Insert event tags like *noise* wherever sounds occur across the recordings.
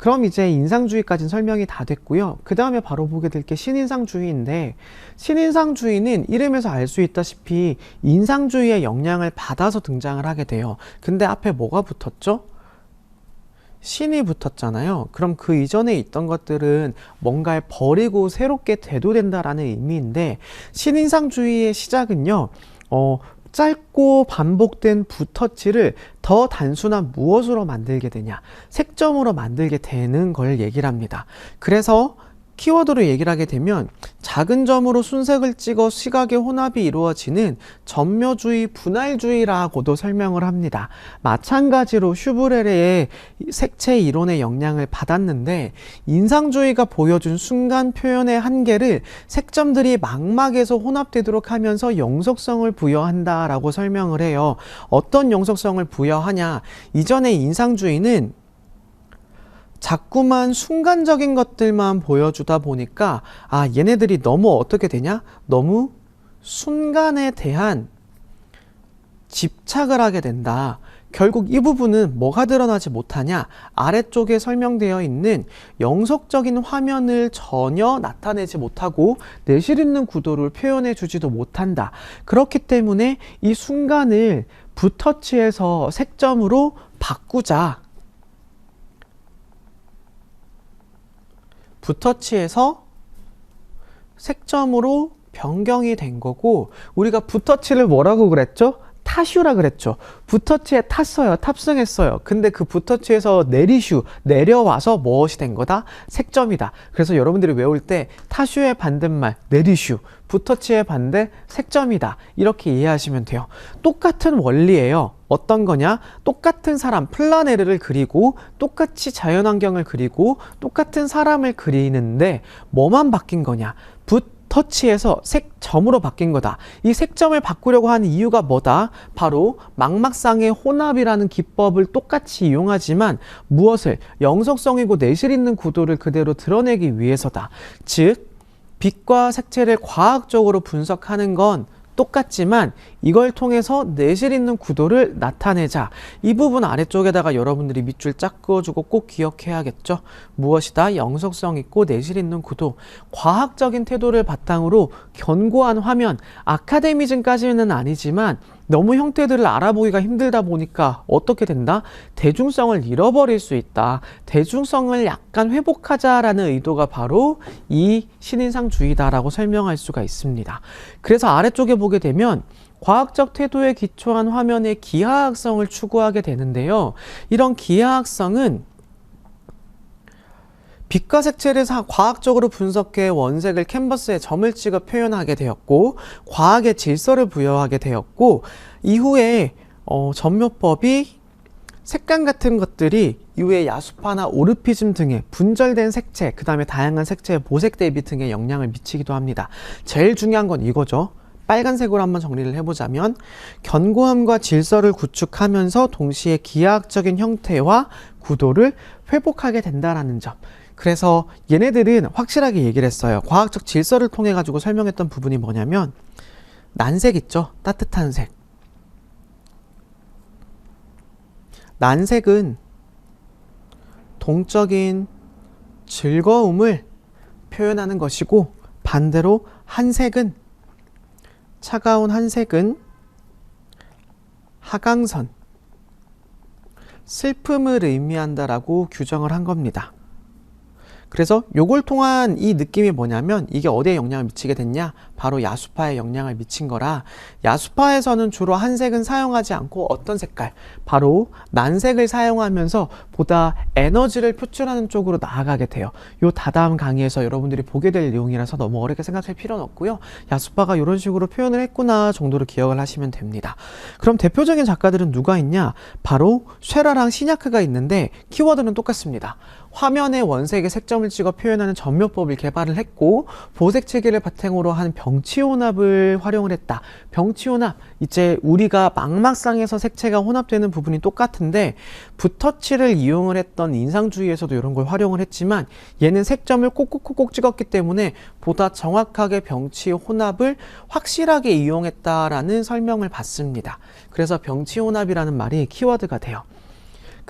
그럼 이제 인상주의까지는 설명이 다 됐고요. 그 다음에 바로 보게 될 게 신인상주의인데 신인상주의는 이름에서 알 수 있다시피 인상주의의 영향을 받아서 등장을 하게 돼요. 근데 앞에 뭐가 붙었죠? 신이 붙었잖아요. 그럼 그 이전에 있던 것들은 뭔가를 버리고 새롭게 대도된다라는 의미인데 신인상주의의 시작은요. 어, 짧고 반복된 붓터치를 더 단순한 무엇으로 만들게 되냐? 색점으로 만들게 되는 걸 얘기를 합니다. 그래서 키워드로 얘기를 하게 되면 작은 점으로 순색을 찍어 시각의 혼합이 이루어지는 점묘주의, 분할주의라고도 설명을 합니다. 마찬가지로 슈브레르의 색채 이론의 영향을 받았는데 인상주의가 보여준 순간 표현의 한계를 색점들이 망막에서 혼합되도록 하면서 영속성을 부여한다라고 설명을 해요. 어떤 영속성을 부여하냐? 이전의 인상주의는 자꾸만 순간적인 것들만 보여주다 보니까 아 얘네들이 너무 어떻게 되냐 너무 순간에 대한 집착을 하게 된다. 결국 이 부분은 뭐가 드러나지 못하냐? 아래쪽에 설명되어 있는 영속적인 화면을 전혀 나타내지 못하고 내실 있는 구도를 표현해 주지도 못한다. 그렇기 때문에 이 순간을 붓터치에서 색점으로 바꾸자. 붓터치에서 색점으로 변경이 된 거고 우리가 붓터치를 뭐라고 그랬죠? 타슈라 그랬죠. 붓터치에 탔어요. 탑승했어요. 근데 그 붓터치에서 내리슈, 내려와서 무엇이 된 거다? 색점이다. 그래서 여러분들이 외울 때 타슈의 반대말, 내리슈, 붓터치의 반대, 색점이다. 이렇게 이해하시면 돼요. 똑같은 원리예요. 어떤 거냐? 똑같은 사람, 플라네르를 그리고 똑같이 자연환경을 그리고 똑같은 사람을 그리는데 뭐만 바뀐 거냐? 붓 터치에서 색점으로 바뀐 거다. 이 색점을 바꾸려고 하는 이유가 뭐다? 바로 망막상의 혼합이라는 기법을 똑같이 이용하지만 무엇을 영속성이고 내실 있는 구도를 그대로 드러내기 위해서다. 즉, 빛과 색채를 과학적으로 분석하는 건 똑같지만 이걸 통해서 내실 있는 구도를 나타내자. 이 부분 아래쪽에다가 여러분들이 밑줄 짝 그어주고 꼭 기억해야겠죠. 무엇이다? 영속성 있고 내실 있는 구도. 과학적인 태도를 바탕으로 견고한 화면. 아카데미즘까지는 아니지만 너무 형태들을 알아보기가 힘들다 보니까 어떻게 된다? 대중성을 잃어버릴 수 있다. 대중성을 약간 회복하자라는 의도가 바로 이 신인상주의다라고 설명할 수가 있습니다. 그래서 아래쪽에 보게 되면 과학적 태도에 기초한 화면의 기하학성을 추구하게 되는데요. 이런 기하학성은 빛과 색채를 사- 과학적으로 분석해 원색을 캔버스에 점을 찍어 표현하게 되었고 과학의 질서를 부여하게 되었고 이후에 어, 전묘법이 색감 같은 것들이 이후에 야수파나 오르피즘 등의 분절된 색채, 그 다음에 다양한 색채의 보색 대비 등에 영향을 미치기도 합니다. 제일 중요한 건 이거죠. 빨간색으로 한번 정리를 해보자면 견고함과 질서를 구축하면서 동시에 기하학적인 형태와 구도를 회복하게 된다라는 점. 그래서 얘네들은 확실하게 얘기를 했어요. 과학적 질서를 통해 가지고 설명했던 부분이 뭐냐면 난색 있죠? 따뜻한 색. 난색은 동적인 즐거움을 표현하는 것이고 반대로 한색은 차가운 한색은 하강선 슬픔을 의미한다라고 규정을 한 겁니다. 그래서 요걸 통한 이 느낌이 뭐냐면 이게 어디에 영향을 미치게 됐냐? 바로 야수파에 영향을 미친 거라 야수파에서는 주로 한 색은 사용하지 않고 어떤 색깔? 바로 난색을 사용하면서 보다 에너지를 표출하는 쪽으로 나아가게 돼요. 요 다다음 강의에서 여러분들이 보게 될 내용이라서 너무 어렵게 생각할 필요는 없고요. 야수파가 이런 식으로 표현을 했구나 정도로 기억을 하시면 됩니다. 그럼 대표적인 작가들은 누가 있냐? 바로 쉐라랑 시냐크가 있는데 키워드는 똑같습니다. 화면에 원색의 색점을 찍어 표현하는 전묘법을 개발을 했고 보색 체계를 바탕으로 한 병치혼합을 활용을 했다. 병치혼합 이제 우리가 망막상에서 색채가 혼합되는 부분이 똑같은데 붓터치를 이용을 했던 인상주의에서도 이런 걸 활용을 했지만 얘는 색점을 꼭꼭꼭꼭 찍었기 때문에 보다 정확하게 병치 혼합을 확실하게 이용했다라는 설명을 받습니다. 그래서 병치 혼합이라는 말이 키워드가 돼요.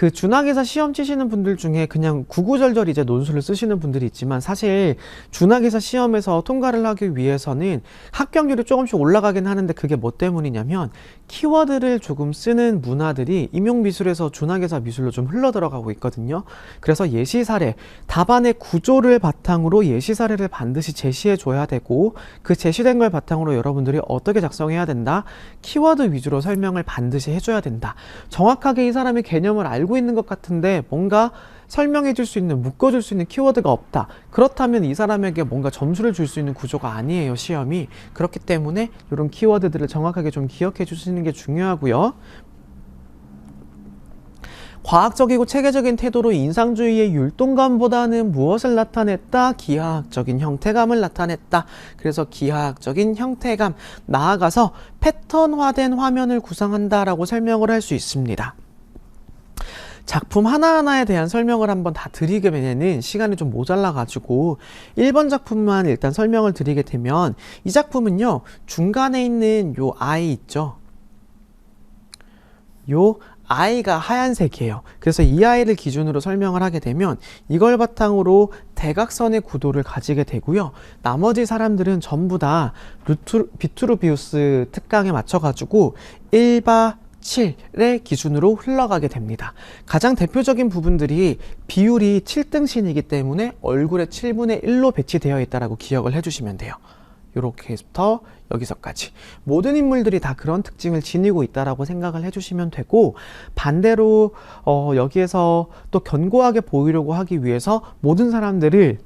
그 준학에서 시험 치시는 분들 중에 그냥 구구절절 이제 논술을 쓰시는 분들이 있지만 사실 준학에서 시험에서 통과를 하기 위해서는 합격률이 조금씩 올라가긴 하는데 그게 뭐 때문이냐면 키워드를 조금 쓰는 문화들이 임용미술에서 준학에서 미술로 좀 흘러 들어가고 있거든요. 그래서 예시 사례, 답안의 구조를 바탕으로 예시 사례를 반드시 제시해 줘야 되고 그 제시된 걸 바탕으로 여러분들이 어떻게 작성해야 된다. 키워드 위주로 설명을 반드시 해줘야 된다. 정확하게 이 사람의 개념을 알고 있는 것 같은데 뭔가 설명해 줄 수 있는, 묶어 줄 수 있는 키워드가 없다. 그렇다면 이 사람에게 뭔가 점수를 줄 수 있는 구조가 아니에요, 시험이. 그렇기 때문에 이런 키워드들을 정확하게 좀 기억해 주시는 게 중요하고요. 과학적이고 체계적인 태도로 인상주의의 율동감보다는 무엇을 나타냈다? 기하학적인 형태감을 나타냈다. 그래서 기하학적인 형태감, 나아가서 패턴화된 화면을 구성한다라고 설명을 할 수 있습니다. 작품 하나하나에 대한 설명을 한번 다 드리게 되면은 시간이 좀 모자라 가지고 1번 작품만 일단 설명을 드리게 되면 이 작품은요, 중간에 있는 요 아이 있죠? 요 아이가 하얀색이에요. 그래서 이 아이를 기준으로 설명을 하게 되면 이걸 바탕으로 대각선의 구도를 가지게 되고요. 나머지 사람들은 전부 다 루트, 비트루비우스 특강에 맞춰가지고 1바 7의 기준으로 흘러가게 됩니다. 가장 대표적인 부분들이 비율이 7등신이기 때문에 얼굴의 7분의 1로 배치되어 있다라고 기억을 해주시면 돼요. 요렇게부터 여기서까지 모든 인물들이 다 그런 특징을 지니고 있다라고 생각을 해주시면 되고 반대로 어, 여기에서 또 견고하게 보이려고 하기 위해서 모든 사람들을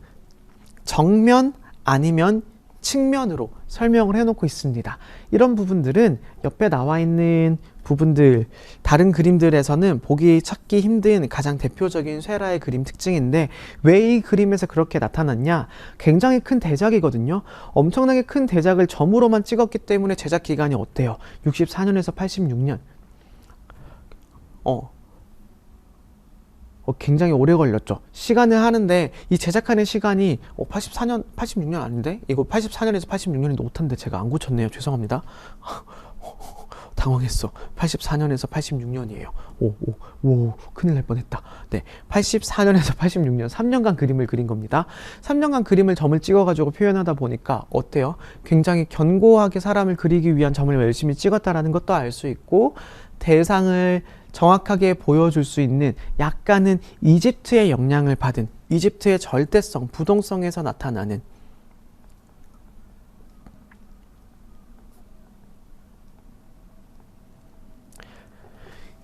정면 아니면 측면으로 설명을 해놓고 있습니다. 이런 부분들은 옆에 나와 있는 부분들, 다른 그림들에서는 보기 찾기 힘든 가장 대표적인 쇠라의 그림 특징인데 왜 이 그림에서 그렇게 나타났냐? 굉장히 큰 대작이거든요. 엄청나게 큰 대작을 점으로만 찍었기 때문에 제작 기간이 어때요? 64년에서 86년. 어, 어, 굉장히 오래 걸렸죠. 시간을 하는데 이 제작하는 시간이 어, 84년, 86년 아닌데? 이거 84년에서 86년인데 오탄데 제가 안 고쳤네요. 죄송합니다. *laughs* 당황했어. 84년에서 86년이에요. 오, 오, 오, 큰일 날 뻔했다. 네, 84년에서 86년, 3년간 그림을 그린 겁니다. 3년간 그림을 점을 찍어가지고 표현하다 보니까 어때요? 굉장히 견고하게 사람을 그리기 위한 점을 열심히 찍었다라는 것도 알 수 있고, 대상을 정확하게 보여줄 수 있는 약간은 이집트의 영향을 받은 이집트의 절대성, 부동성에서 나타나는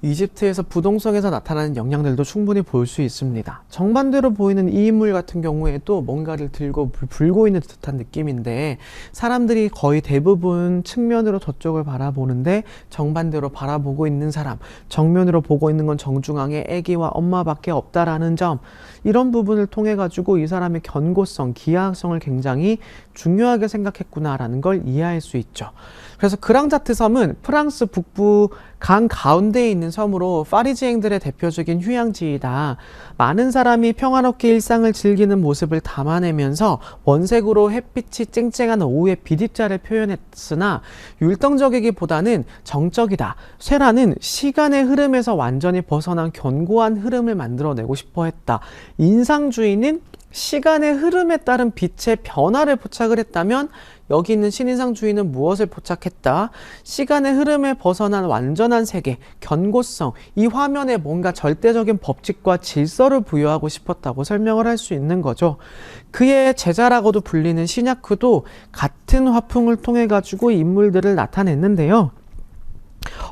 이집트에서 부동성에서 나타나는 영향들도 충분히 볼 수 있습니다. 정반대로 보이는 이 인물 같은 경우에도 뭔가를 들고 불고 있는 듯한 느낌인데 사람들이 거의 대부분 측면으로 저쪽을 바라보는데 정반대로 바라보고 있는 사람, 정면으로 보고 있는 건 정중앙에 아기와 엄마밖에 없다라는 점 이런 부분을 통해 가지고 이 사람의 견고성, 기하학성을 굉장히 중요하게 생각했구나라는 걸 이해할 수 있죠. 그래서 그랑자트 섬은 프랑스 북부 강 가운데에 있는 섬으로 파리지앵들의 대표적인 휴양지이다. 많은 사람이 평화롭게 일상을 즐기는 모습을 담아내면서 원색으로 햇빛이 쨍쨍한 오후의 비립자를 표현했으나 율동적이기보다는 정적이다. 쇠라는 시간의 흐름에서 완전히 벗어난 견고한 흐름을 만들어내고 싶어 했다. 인상주의는 시간의 흐름에 따른 빛의 변화를 포착을 했다면 여기 있는 신인상 주의는 무엇을 포착했다? 시간의 흐름에 벗어난 완전한 세계, 견고성, 이 화면에 뭔가 절대적인 법칙과 질서를 부여하고 싶었다고 설명을 할 수 있는 거죠. 그의 제자라고도 불리는 시냐크도 같은 화풍을 통해 가지고 인물들을 나타냈는데요.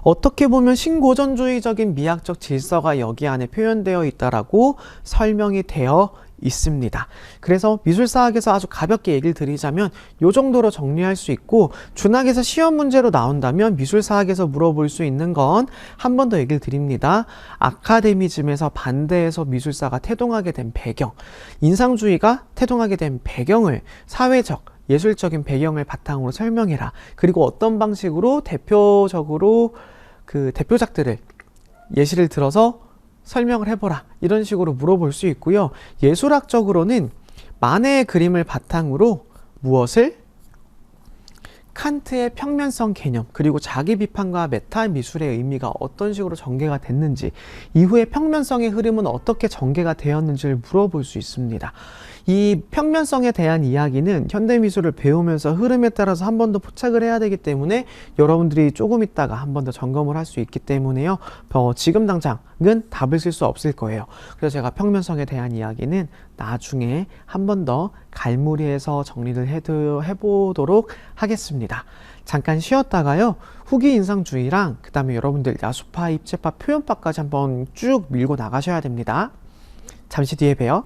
어떻게 보면 신고전주의적인 미학적 질서가 여기 안에 표현되어 있다라고 설명이 되어 있습니다. 그래서 미술사학에서 아주 가볍게 얘기를 드리자면 요 정도로 정리할 수 있고 준학에서 시험 문제로 나온다면 미술사학에서 물어볼 수 있는 건 한 번 더 얘기를 드립니다. 아카데미즘에서 반대해서 미술사가 태동하게 된 배경, 인상주의가 태동하게 된 배경을 사회적 예술적인 배경을 바탕으로 설명해라. 그리고 어떤 방식으로 대표적으로 그 대표작들을 예시를 들어서 설명을 해보라. 이런 식으로 물어볼 수 있고요. 예술학적으로는 만해의 그림을 바탕으로 무엇을 칸트의 평면성 개념 그리고 자기 비판과 메타 미술의 의미가 어떤 식으로 전개가 됐는지 이후에 평면성의 흐름은 어떻게 전개가 되었는지를 물어볼 수 있습니다. 이 평면성에 대한 이야기는 현대 미술을 배우면서 흐름에 따라서 한 번 더 포착을 해야 되기 때문에 여러분들이 조금 있다가 한 번 더 점검을 할 수 있기 때문에요. 어, 지금 당장은 답을 쓸 수 없을 거예요. 그래서 제가 평면성에 대한 이야기는 나중에 한 번 더 갈무리해서 정리를 해도, 해보도록 하겠습니다. 잠깐 쉬었다가요. 후기 인상주의랑 그 다음에 여러분들 야수파, 입체파, 표현파까지 한번 쭉 밀고 나가셔야 됩니다. 잠시 뒤에 봬요.